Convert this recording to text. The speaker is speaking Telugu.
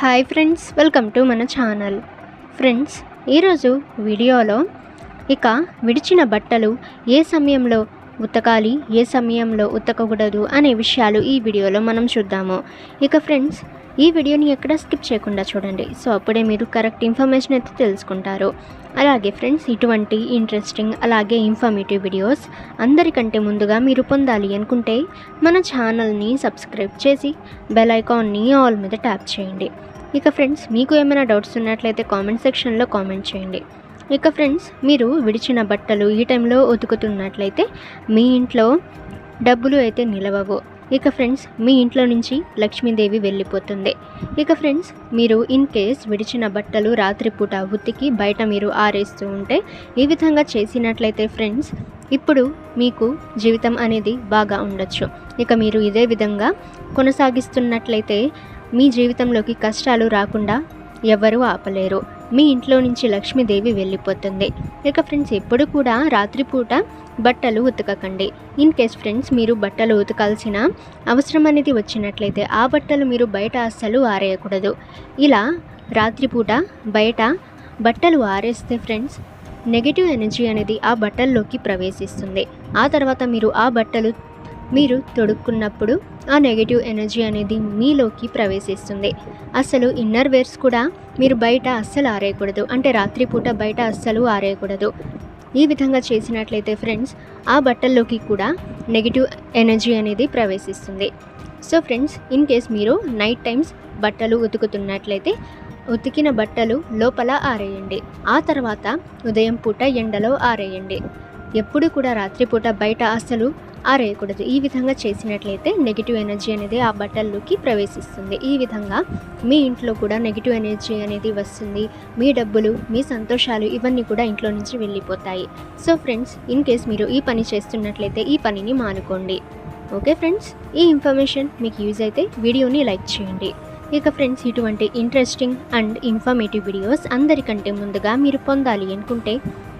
హాయ్ ఫ్రెండ్స్ వెల్కమ్ టు మన ఛానల్. ఫ్రెండ్స్ ఈరోజు వీడియోలో ఇక విడిచిన బట్టలు ఏ సమయంలో ఉతకాలి ఏ సమయంలో ఉతకకూడదు అనే విషయాలు ఈ వీడియోలో మనం చూద్దాము. ఇక ఫ్రెండ్స్ ఈ వీడియోని ఎక్కడ స్కిప్ చేయకుండా చూడండి. సో అప్పుడే మీరు కరెక్ట్ ఇన్ఫర్మేషన్ అయితే తెలుసుకుంటారు. అలాగే ఫ్రెండ్స్ ఇటువంటి ఇంట్రెస్టింగ్ అలాగే ఇన్ఫర్మేటివ్ వీడియోస్ అందరికంటే ముందుగా మీరు పొందాలి అనుకుంటే మన ఛానల్ని సబ్స్క్రైబ్ చేసి బెల్ ఐకాన్ని ఆల్ మీద ట్యాప్ చేయండి. ఇక ఫ్రెండ్స్ మీకు ఏమైనా డౌట్స్ ఉన్నట్లయితే కామెంట్ సెక్షన్లో కామెంట్ చేయండి. ఇక ఫ్రెండ్స్ మీరు విడిచిన బట్టలు ఈ టైంలో ఉతుకుతున్నట్లయితే మీ ఇంట్లో డబ్బులు అయితే నిలవవు. ఇక ఫ్రెండ్స్ మీ ఇంట్లో నుంచి లక్ష్మీదేవి వెళ్ళిపోతుంది. ఇక ఫ్రెండ్స్ మీరు ఇన్ కేస్ విడిచిన బట్టలు రాత్రిపూట ఉతికి బయట మీరు ఆరేస్తూ ఉంటే ఈ విధంగా చేసినట్లయితే ఫ్రెండ్స్ ఇప్పుడు మీకు జీవితం అనేది బాగా ఉండొచ్చు. ఇక మీరు ఇదే విధంగా కొనసాగిస్తున్నట్లయితే మీ జీవితంలోకి కష్టాలు రాకుండా ఎవరూ ఆపలేరు. మీ ఇంట్లో నుంచి లక్ష్మీదేవి వెళ్ళిపోతుంది. ఇక ఫ్రెండ్స్ ఎప్పుడు కూడా రాత్రిపూట బట్టలు ఉతకకండి. ఇన్ కేస్ ఫ్రెండ్స్ మీరు బట్టలు ఉతకాల్సిన అవసరం అనేది వచ్చినట్లయితే ఆ బట్టలు మీరు బయట అస్సలు ఆరేయకూడదు. ఇలా రాత్రిపూట బయట బట్టలు ఆరేస్తే ఫ్రెండ్స్ నెగిటివ్ ఎనర్జీ అనేది ఆ బట్టల్లోకి ప్రవేశిస్తుంది. ఆ తర్వాత మీరు ఆ బట్టలు మీరు తొడుక్కున్నప్పుడు ఆ నెగిటివ్ ఎనర్జీ అనేది మీలోకి ప్రవేశిస్తుంది. అసలు ఇన్నర్ వేర్స్ కూడా మీరు బయట అస్సలు ఆరేయకూడదు. అంటే రాత్రిపూట బయట అస్సలు ఆరేయకూడదు. ఈ విధంగా చేసినట్లయితే ఫ్రెండ్స్ ఆ బట్టల్లోకి కూడా నెగిటివ్ ఎనర్జీ అనేది ప్రవేశిస్తుంది. సో ఫ్రెండ్స్ ఇన్ కేస్ మీరు నైట్ టైమ్స్ బట్టలు ఉతుకుతున్నట్లయితే ఉతికిన బట్టలు లోపల ఆరేయండి. ఆ తర్వాత ఉదయం పూట ఎండలో ఆరేయండి. ఎప్పుడు కూడా రాత్రిపూట బయట అస్సలు ఆరేయకూడదు ఈ విధంగా చేసినట్లయితే నెగిటివ్ ఎనర్జీ అనేది ఆ బట్టల్లోకి ప్రవేశిస్తుంది. ఈ విధంగా మీ ఇంట్లో కూడా నెగిటివ్ ఎనర్జీ అనేది వస్తుంది. మీ డబ్బులు మీ సంతోషాలు ఇవన్నీ కూడా ఇంట్లో నుంచి వెళ్ళిపోతాయి. సో ఫ్రెండ్స్ ఇన్ కేస్ మీరు ఈ పని చేస్తున్నట్లయితే ఈ పనిని మానుకోండి. ఓకే ఫ్రెండ్స్ ఈ ఇన్ఫర్మేషన్ మీకు యూజ్ అయితే వీడియోని లైక్ చేయండి. ఇక ఫ్రెండ్స్ ఇటువంటి ఇంట్రెస్టింగ్ అండ్ ఇన్ఫర్మేటివ్ వీడియోస్ అందరికంటే ముందుగా మీరు పొందాలి అనుకుంటే